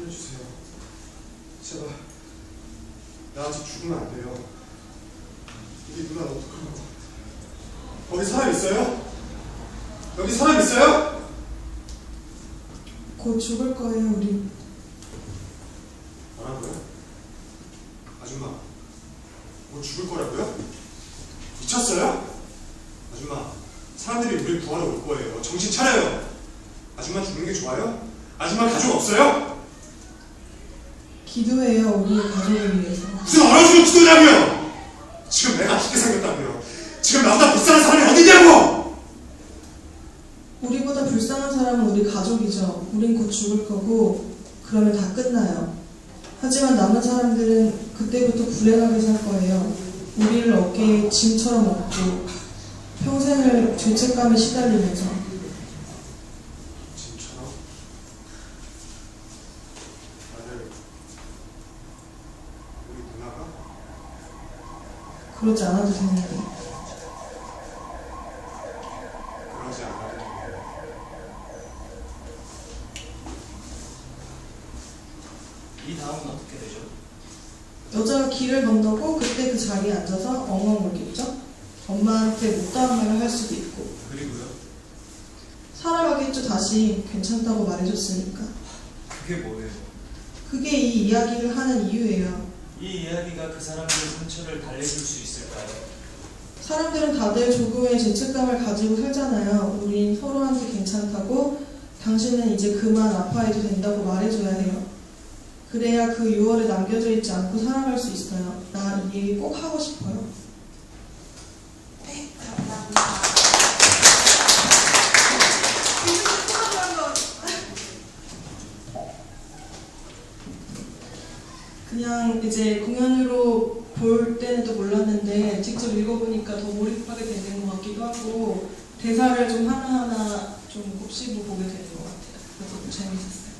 살려주세요. 제발. 나 아직 죽으면 안 돼요. 우리 누나 어떡하고. 거기 사람 있어요? 여기 사람 있어요? 곧 죽을 거예요, 우리. 뭐라고요? 아줌마, 뭐 죽을 거라고요? 미쳤어요? 아줌마, 사람들이 우리 구하러 올 거예요. 정신 차려요. 아줌마 죽는 게 좋아요? 아줌마 가족 없어요? 기도해요, 우리의 가족을 위해서. 무슨 얼어주는 기도냐고요? 지금 내가 죽게 생겼다고요. 지금 나보다 불쌍한 사람이 어디냐고! 우리보다 불쌍한 사람은 우리 가족이죠. 우린 곧 죽을 거고, 그러면 다 끝나요. 하지만 남은 사람들은 그때부터 불행하게 살 거예요. 우리를 어깨에 짐처럼 업고, 평생을 죄책감에 시달리면서. 진짜로? 다들 우리 누나가? 그러지 않아도 되는데. 그러지 않아도 돼요. 이 다음은 어떻게 되죠? 여자가 길을 건너고, 그때 그 자리에 앉아서 엉엉 울겠죠? 엄마한테 못다한 말을 할 수도 있고. 그리고요? 살아가겠죠, 다시. 괜찮다고 말해줬으니까. 그게 뭐예요? 그게 이 이야기를 하는 이유예요. 이 이야기가 그 사람들의 상처를 달래줄 수 있을까요? 사람들은 다들 조금의 죄책감을 가지고 살잖아요. 우린 서로한테 괜찮다고 당신은 이제 그만 아파해도 된다고 말해줘야 해요. 그래야 그 유월에 남겨져 있지 않고 살아갈 수 있어요. 나 이 얘기 꼭 하고 싶어요. 그냥 이제 공연으로 볼 때는 또 몰랐는데 직접 읽어보니까 더 몰입하게 되는 것 같기도 하고 대사를 좀 하나하나 좀 곱씹어 보게 되는 것 같아요. 그래서 재밌었어요.